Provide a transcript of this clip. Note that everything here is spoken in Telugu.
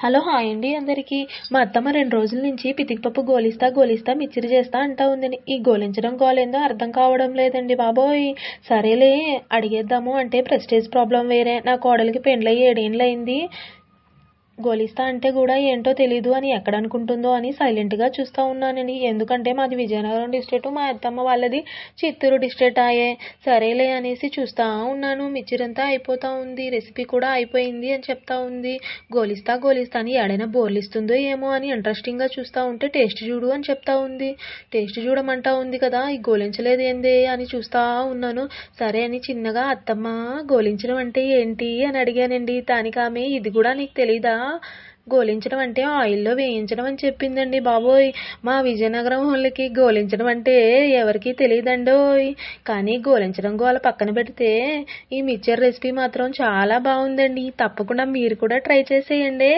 హలో హాయ్ అండి అందరికీ. మా అత్తమ్మ రెండు రోజుల నుంచి పితికిపప్పు గోలిస్తా గోలిస్తా మిచ్చిరి చేస్తా అంటా ఉందని. ఈ గోలించడం గోలేందో అర్థం కావడం లేదండి బాబోయ్. సరేలే అడిగేద్దాము అంటే ప్రెస్టేజ్ ప్రాబ్లం వేరే. నా కోడలికి పెండ్లయ్యి ఏడేండ్లు అయింది గోలిస్తా అంటే కూడా ఏంటో తెలీదు అని ఎక్కడ అనుకుంటుందో అని సైలెంట్గా చూస్తూ ఉన్నానండి. ఎందుకంటే మాది విజయనగరం డిస్ట్రిక్ట్ మా అత్తమ్మ వాళ్ళది చిత్తూరు డిస్ట్రిక్ట్ ఆయే. సరేలే అనేసి చూస్తూ ఉన్నాను. మిచ్చిరంతా అయిపోతూ ఉంది. రెసిపీ కూడా అయిపోయింది అని చెప్తా ఉంది. గోలిస్తా గోలిస్తా అని ఎడైనా బోర్లిస్తుందో ఏమో అని ఇంట్రెస్టింగ్గా చూస్తూ ఉంటే టేస్ట్ చూడు అని చెప్తా ఉంది. టేస్ట్ చూడమంటా ఉంది కదా ఈ గోలించలేదు ఏందే అని చూస్తూ ఉన్నాను. సరే అని చిన్నగా అత్తమ్మ గోలించడం అంటే ఏంటి అని అడిగానండి. దానికి ఆమె ఇది కూడా నీకు తెలీదా గోలించడం అంటే ఆయిల్లో వేయించడం అని చెప్పిందండి బాబోయ్. మా విజయనగరం వాళ్ళకి గోలించడం అంటే ఎవరికీ తెలియదండోయ్. కానీ గోలించడం గోల పక్కన పెడితే ఈ మిక్చర్ రెసిపీ మాత్రం చాలా బాగుందండి. తప్పకుండా మీరు కూడా ట్రై చేసేయండి.